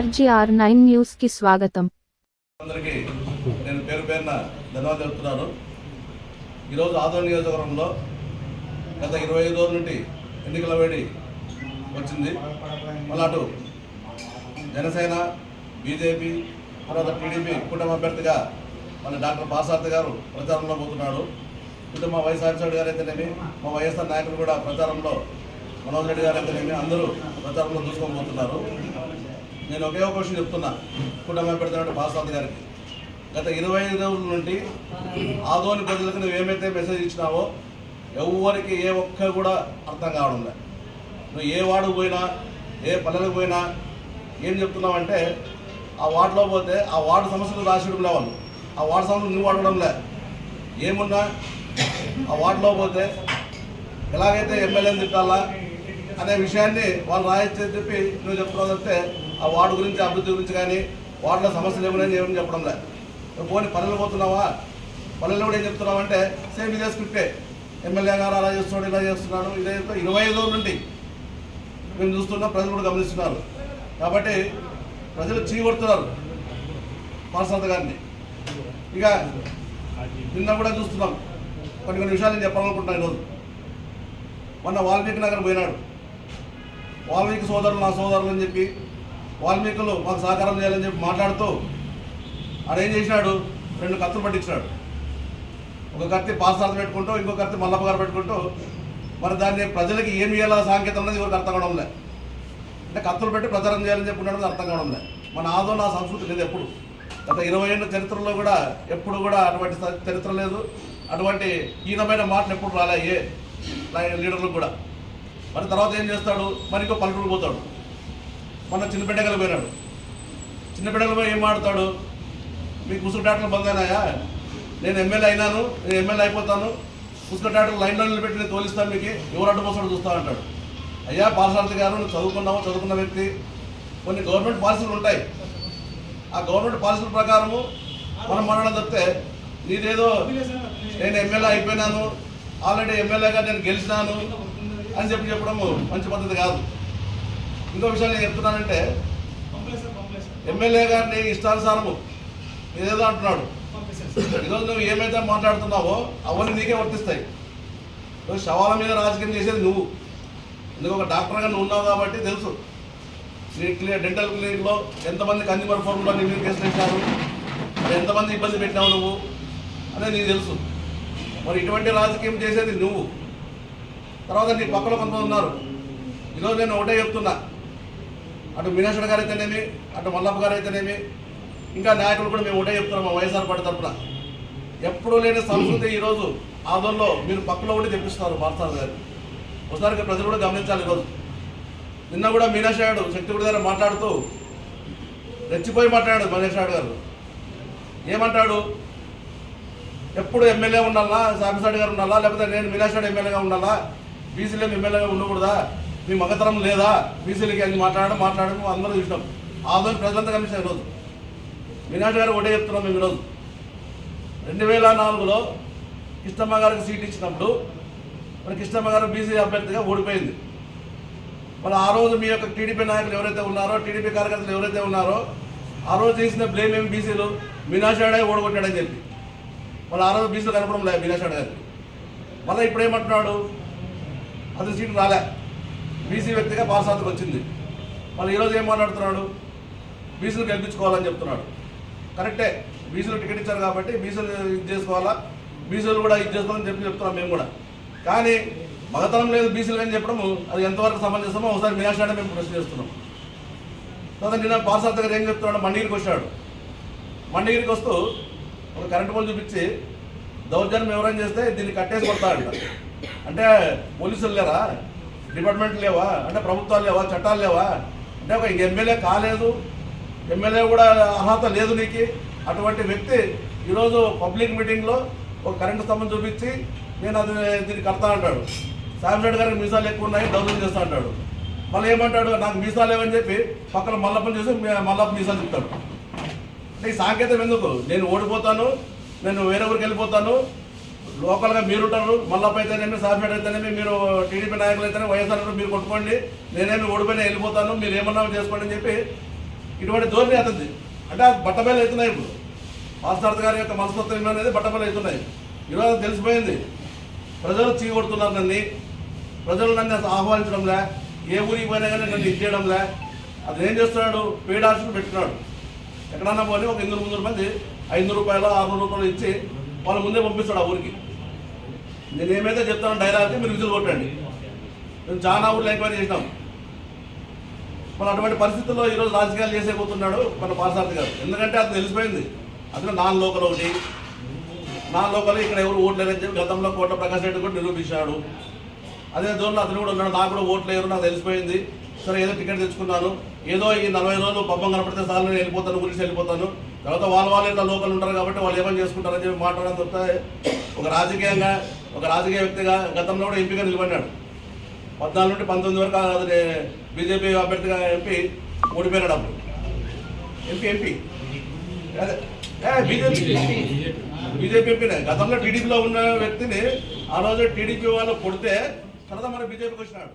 RGR nine న్యూస్కి స్వాగతం. అందరికీ నేను పేరు పేరున ధన్యవాదాలు చెప్తున్నాను ఈరోజు ఆదోళ నియోజకవర్గంలో గత ఇరవై ఐదు రోజుల నుండి ఎన్నికల వేడి వచ్చింది. మళ్ళీ అటు జనసేన బీజేపీ తర్వాత టీడీపీ కుటుంబ అభ్యర్థిగా మన డాక్టర్ బాసార్థి గారు ప్రచారంలో పోతున్నాడు. ఇటు మా వైఎస్ఆర్ గారు అయితేనేమి మా వైఎస్ఆర్ నాయకులు కూడా ప్రచారంలో మనోజ్ రెడ్డి గారు అయితేనేమి అందరూ ప్రచారంలో దూసుకొని పోతున్నారు. నేను ఒకే ఒక విషయం చెప్తున్నా. కుటుంబం పెడుతున్నట్టు పాస్వాద్ గారికి. గత ఇరవై ఐదు రోజుల నుండి ఆదోని ప్రజలకు నువ్వు ఏమైతే మెసేజ్ ఇచ్చినావో ఎవరికి ఏ ఒక్క కూడా అర్థం కావడం నువ్వు ఏ వార్డుకు పోయినా ఏ పల్లెలకు పోయినా ఏం చెప్తున్నావంటే ఆ వార్డులో పోతే ఆ వార్డు సమస్యలు రాసియడం లేవాలి ఆ వార్డు సమస్యలు నువ్వు అడగడం లే ఏమున్నా ఆ వార్డులో పోతే ఎలాగైతే ఎమ్మెల్యేని తిట్టాలా అనే విషయాన్ని వాళ్ళు రాయొచ్చని చెప్పి నువ్వు చెప్తున్నావంటే ఆ వార్డు గురించి అభివృద్ధి గురించి కానీ వార్డులో సమస్యలు ఏమైనా ఏమని చెప్పడం లేదు. నువ్వు పోనీ పల్లెలు పోతున్నావా? పల్లెలు కూడా ఏం చెప్తున్నావంటే సేమ్ ఇదే స్క్రిప్టే. ఎమ్మెల్యే గారు అలా చేస్తున్నాడు ఇలా చేస్తున్నాడు. ఇదే ఇరవై ఐదు రోజుల నుండి మేము చూస్తున్నాం ప్రజలు కూడా గమనిస్తున్నారు. కాబట్టి ప్రజలు చీకొడుతున్నారు పార్సాద్ గారిని. ఇక నిన్న కూడా చూస్తున్నాం. కొన్ని కొన్ని విషయాలు నేను చెప్పాలనుకుంటున్నాను ఈరోజు. మొన్న వాల్మీకి నగర్ పోయినాడు. వాల్మీకి సోదరులు నా సోదరులు అని చెప్పి వాల్మీకులు మాకు సహకారం చేయాలని చెప్పి మాట్లాడుతూ ఆడేం చేసినాడు? రెండు కత్తులు పట్టించినాడు. ఒక కత్తి పాసార్థం పెట్టుకుంటూ ఇంకో కత్తి మల్లప్ప గారు పెట్టుకుంటూ మరి దాన్ని ప్రజలకి ఏమి ఇవ్వాలా సాంకేతం అనేది ఎవరికి అర్థం కావడం లే. అంటే కత్తులు పెట్టి ప్రచారం చేయాలని చెప్పి ఉండడం అర్థం కావడం లే. మన ఆదో నా సంస్కృతి లేదు ఎప్పుడు. గత ఇరవై ఏళ్ళ చరిత్రలో కూడా ఎప్పుడు కూడా అటువంటి చరిత్ర లేదు. అటువంటి హీనమైన మాటలు ఎప్పుడు రాలే ఏ లీడర్లకు కూడా. మరి తర్వాత ఏం చేస్తాడు? మరి ఇంకో పల్లెటూరు పోతాడు. మొన్న చిన్న బిడ్డగలు పోయినాడు. చిన్న పోయి ఏం ఆడతాడు మీకు ముసుగు డాక్టర్లు బంద్ అయినాయా నేను ఎమ్మెల్యే అయినాను నేను ఎమ్మెల్యే అయిపోతాను. ముసుగు టాటలు లైన్లో నిలబెట్టి నేను తోలిస్తాను మీకు. ఎవరు అడ్డుపోసాడు చూస్తా అంటాడు. అయ్యా పాలసారథి గారు నువ్వు చదువుకున్నావు? చదువుకున్న వ్యక్తి. కొన్ని గవర్నమెంట్ పాలసీలు ఉంటాయి. ఆ గవర్నమెంట్ పాలసీల ప్రకారము మనం మాట్లాడడం తప్పితే నీదేదో నేను ఎమ్మెల్యే అయిపోయినాను. ఆల్రెడీ ఎమ్మెల్యేగా నేను గెలిచినాను అని చెప్పి చెప్పడము మంచి పద్ధతి కాదు. ఇంకో విషయం నేను చెప్తున్నానంటే ఎమ్మెల్యే గారిని ఇష్టానుసారము ఏదేదో అంటున్నాడు. ఈరోజు నువ్వు ఏమైతే మాట్లాడుతున్నావో అవన్నీ నీకే వర్తిస్తాయి. నువ్వు శవాల మీద రాజకీయం చేసేది నువ్వు. ఎందుకు ఒక డాక్టర్గా నువ్వు ఉన్నావు కాబట్టి తెలుసు. నీ క్లినిక్ డెంటల్ క్లినిక్లో ఎంతమంది కన్జ్యూమర్ ఫోర్మ్లో నీ మీద కేసులు ఇచ్చారు మరి ఎంతమంది ఇబ్బంది పెట్టినావు నువ్వు? అనేది నీకు తెలుసు. మరి ఇటువంటి రాజకీయం చేసేది నువ్వు. తర్వాత నీ పక్కన కొంతమంది ఉన్నారు. ఈరోజు నేను ఒకటే చెప్తున్నా. అటు మీనాశ్వర గారు అయితేనేమి అటు మల్లప్ప గారు అయితేనేమి ఇంకా నాయకులు కూడా మేము ఒకటే చెప్తున్నాం మా వైఎస్ఆర్ పార్టీ తరఫున ఎప్పుడూ లేని సంస్కృతి ఈరోజు ఆదంలో మీరు పక్కలో ఉండి తెప్పిస్తున్నారు పార్థసారథి గారు. ఒకసారి ప్రజలు కూడా గమనించాలి ఈరోజు నిన్న కూడా మీనాశాయుడు శక్తిగుడి గారు మాట్లాడుతూ రెచ్చిపోయి మాట్లాడాడు మనీషాడు గారు. ఏమంటాడు? ఎప్పుడు ఎమ్మెల్యే ఉండాలా సాంబిసాడి గారు ఉండాలా లేకపోతే నేను మీనాశాడు ఎమ్మెల్యేగా ఉండాలా? బీసీలో ఎమ్మెల్యేగా ఉండకూడదా? మీ మగతరం లేదా? బీసీలకి అని మాట్లాడడం మాట్లాడడం అందరూ చూసినాం ఆదోని ప్రజలంతా కనిపించారు ఈరోజు మీనాటి గారు ఒకటే చెప్తున్నాం మేము ఈరోజు. రెండు వేల నాలుగులో కృష్ణమ్మ గారికి సీట్ ఇచ్చినప్పుడు మరి కృష్ణమ్మ గారు బీసీ అభ్యర్థిగా ఓడిపోయింది. మరి ఆ రోజు మీ యొక్క టీడీపీ నాయకులు ఎవరైతే ఉన్నారో టీడీపీ కార్యకర్తలు ఎవరైతే ఉన్నారో ఆ రోజు చేసిన బ్లేమ్ ఏమి బీసీలు? మీనాశాడే ఓడగొట్టాడని చెప్పి. మళ్ళీ ఆ రోజు బీసీలు కనపడం లేదు మీనాశాడు గారికి మళ్ళీ ఇప్పుడు ఏమంటున్నాడు? అది సీటు రాలే. బీసీ వ్యక్తిగా పార్సాతకు వచ్చింది. మళ్ళీ ఈరోజు ఏం మాట్లాడుతున్నాడు? బీసీలు గెలిపించుకోవాలని చెప్తున్నాడు. కరెక్టే బీసీలు టికెట్ ఇచ్చారు కాబట్టి బీసీలు ఇది చేసుకోవాలా? బీసీలు కూడా ఇది చేసుకోవాలని చెప్పి చెప్తున్నాం మేము కూడా. కానీ మగతనం లేదు బీసీలు అని చెప్పడము అది ఎంతవరకు సమంజసమో ఒకసారి మీనాశాడే మేము ప్రశ్న చేస్తున్నాం. తర్వాత నిన్న పార్సాత్ గారు ఏం చెప్తున్నాడు? మండిగిరికి వచ్చాడు. మండగిరికి వస్తూ ఒక కరెంటు పోల్ చూపించి దౌర్జన్యం ఎవరైనా చేస్తే దీన్ని కట్టేసి కొడతాడంట. అంటే పోలీసులు లేరా? డిపార్ట్మెంట్ లేవా? అంటే ప్రభుత్వాలు లేవా? చట్టాలు లేవా? అంటే ఒక ఎమ్మెల్యే కాలేదు. ఎమ్మెల్యే కూడా అర్హత లేదు నీకు. అటువంటి వ్యక్తి ఈరోజు పబ్లిక్ మీటింగ్లో ఒక కరెంటు స్తంభం చూపించి నేను అది దీన్ని కడతా అంటాడు. సాంసెడ్ గారికి మీసాలు ఎక్కువ ఉన్నాయి డౌన్ చేస్తా అంటాడు. మళ్ళీ ఏమంటాడు? నాకు మీసాలు లేవని చెప్పి పక్కన మల్లప్పని చూసి మల్లప్ప మీసాలు చెప్తాడు అంటే ఈ సాంకేతం ఎందుకు? నేను ఓడిపోతాను నేను వేరే ఊరికి వెళ్ళిపోతాను లోకల్గా మీరు ఉంటారు మల్లప్ప అయితేనేమి సాఫ్ట్వేర్ అయితేనేమి మీరు టీడీపీ నాయకులు అయితేనే వైఎస్ఆర్ మీరు కొట్టుకోండి నేనేమి ఓడిపోయినా వెళ్ళిపోతాను మీరు ఏమన్నా చేసుకోండి అని చెప్పి ఇటువంటి ధోరణి అవుతుంది అంటే అది బట్టబయలు అవుతున్నాయి ఇప్పుడు. మాస్టార్థ గారి యొక్క మనస్తత్వం అనేది బట్టబయలు అవుతున్నాయి. ఈరోజు తెలిసిపోయింది. ప్రజలు చీకొడుతున్నారు నన్ను. ప్రజలు నన్ను అసలు ఆహ్వానించడంలే ఏ ఊరికి పోయినా కానీ నన్ను ఇచ్చేయడంలే అది ఏం చేస్తున్నాడు? పేడ్ పెట్టుకున్నాడు ఎక్కడన్నా పోనీ ఒక ఎనిమిది వందల మంది ఐదు రూపాయలు ఆరు రూపాయలు ఇచ్చి వాళ్ళ ముందే పంపిస్తాడు ఆ ఊరికి. నేను ఏమైతే చెప్తాను డైలాగ్ మీరు విజులు కొట్టండి. మేము చాలా ఊర్లో ఎంక్వైరీ చేసినాం. మన అటువంటి పరిస్థితుల్లో ఈరోజు రాజకీయాలు చేసేపోతున్నాడు మన పార్సార్థి గారు. ఎందుకంటే అది తెలిసిపోయింది. అతను నాన్ లోకల్ ఒకటి. నాన్ లోకల్ ఇక్కడ ఎవరు ఓట్లేరని చెప్పి గతంలో కోట ప్రకాష్ రెడ్డి కూడా నిరూపించాడు. అదే దూరంలో అతను కూడా ఉన్నాడు. నాకు కూడా ఓట్లు ఎవరు నాకు తెలిసిపోయింది. సరే ఏదో టికెట్ తెచ్చుకున్నాను. ఏదో ఈ నలభై రోజులు పబ్బం కనపడితే సార్లు నేను వెళ్ళిపోతాను గురించి వెళ్ళిపోతాను. తర్వాత వాళ్ళ వాళ్ళు ఇట్లా లోకల్ ఉంటారు కాబట్టి వాళ్ళు ఏమని చేసుకుంటారని చెప్పి మాట్లాడడం తప్పితే ఒక రాజకీయంగా ఒక రాజకీయ వ్యక్తిగా గతంలో కూడా ఎంపీగా నిలబడినాడు పద్నాలుగు నుండి పంతొమ్మిది వరకు అది బీజేపీ అభ్యర్థిగా ఎంపీ ఓడిపోయినాడు అప్పుడు. MP MP. బీజేపీ బీజేపీ ఎంపీనే. గతంలో టీడీపీలో ఉన్న వ్యక్తిని ఆ రోజు టీడీపీ వాళ్ళు కొడితే తర్వాత మన బీజేపీకి వచ్చినాడు.